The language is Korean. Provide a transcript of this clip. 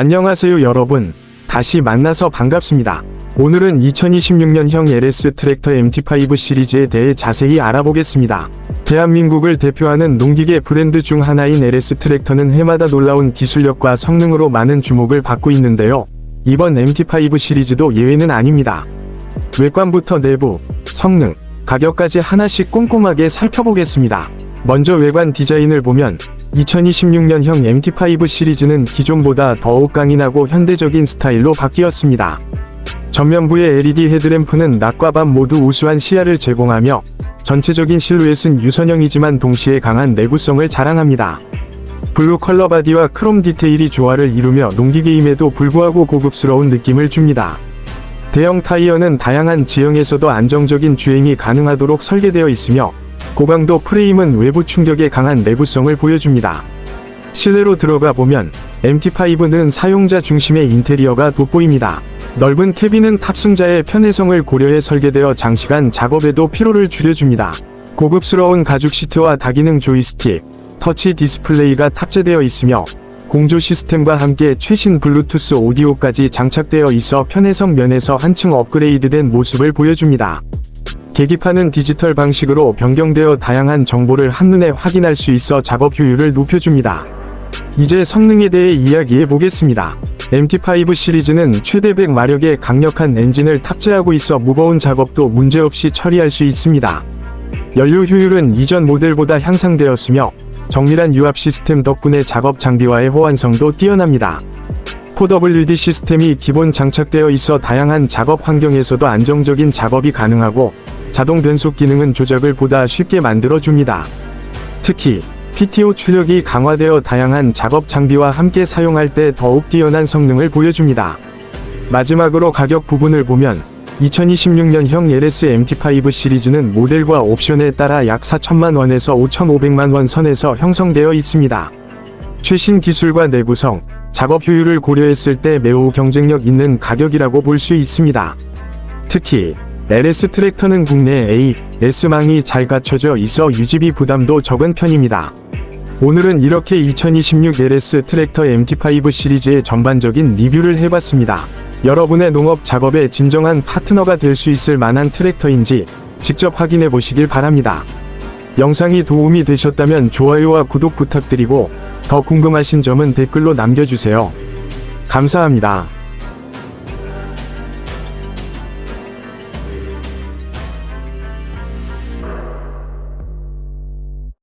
안녕하세요 여러분. 다시 만나서 반갑습니다. 오늘은 2026년형 LS 트랙터 MT5 시리즈에 대해 자세히 알아보겠습니다. 대한민국을 대표하는 농기계 브랜드 중 하나인 LS 트랙터는 해마다 놀라운 기술력과 성능으로 많은 주목을 받고 있는데요. 이번 MT5 시리즈도 예외는 아닙니다. 외관부터 내부, 성능, 가격까지 하나씩 꼼꼼하게 살펴보겠습니다. 먼저 외관 디자인을 보면 2026년형 MT5 시리즈는 기존보다 더욱 강인하고 현대적인 스타일로 바뀌었습니다. 전면부의 LED 헤드램프는 낮과 밤 모두 우수한 시야를 제공하며 전체적인 실루엣은 유선형이지만 동시에 강한 내구성을 자랑합니다. 블루 컬러 바디와 크롬 디테일이 조화를 이루며 농기계임에도 불구하고 고급스러운 느낌을 줍니다. 대형 타이어는 다양한 지형에서도 안정적인 주행이 가능하도록 설계되어 있으며 고강도 프레임은 외부 충격에 강한 내구성을 보여줍니다. 실내로 들어가 보면 MT5는 사용자 중심의 인테리어가 돋보입니다. 넓은 캐빈은 탑승자의 편의성을 고려해 설계되어 장시간 작업에도 피로를 줄여줍니다. 고급스러운 가죽 시트와 다기능 조이스틱, 터치 디스플레이가 탑재되어 있으며 공조 시스템과 함께 최신 블루투스 오디오까지 장착되어 있어 편의성 면에서 한층 업그레이드된 모습을 보여줍니다. 계기판은 디지털 방식으로 변경되어 다양한 정보를 한눈에 확인할 수 있어 작업 효율을 높여줍니다. 이제 성능에 대해 이야기해 보겠습니다. MT5 시리즈는 최대 100마력의 강력한 엔진을 탑재하고 있어 무거운 작업도 문제없이 처리할 수 있습니다. 연료 효율은 이전 모델보다 향상되었으며 정밀한 유압 시스템 덕분에 작업 장비와의 호환성도 뛰어납니다. 4WD 시스템이 기본 장착되어 있어 다양한 작업 환경에서도 안정적인 작업이 가능하고 자동 변속 기능은 조작을 보다 쉽게 만들어줍니다. 특히 PTO 출력이 강화되어 다양한 작업 장비와 함께 사용할 때 더욱 뛰어난 성능을 보여줍니다. 마지막으로 가격 부분을 보면 2026년형 LS MT5 시리즈는 모델과 옵션에 따라 약 4천만 원에서 5,500만 원 선에서 형성되어 있습니다. 최신 기술과 내구성, 작업 효율을 고려했을 때 매우 경쟁력 있는 가격이라고 볼 수 있습니다. 특히 LS 트랙터는 국내 A, S망이 잘 갖춰져 있어 유지비 부담도 적은 편입니다. 오늘은 이렇게 2026 LS 트랙터 MT5 시리즈의 전반적인 리뷰를 해봤습니다. 여러분의 농업 작업에 진정한 파트너가 될 수 있을 만한 트랙터인지 직접 확인해 보시길 바랍니다. 영상이 도움이 되셨다면 좋아요와 구독 부탁드리고 더 궁금하신 점은 댓글로 남겨주세요. 감사합니다.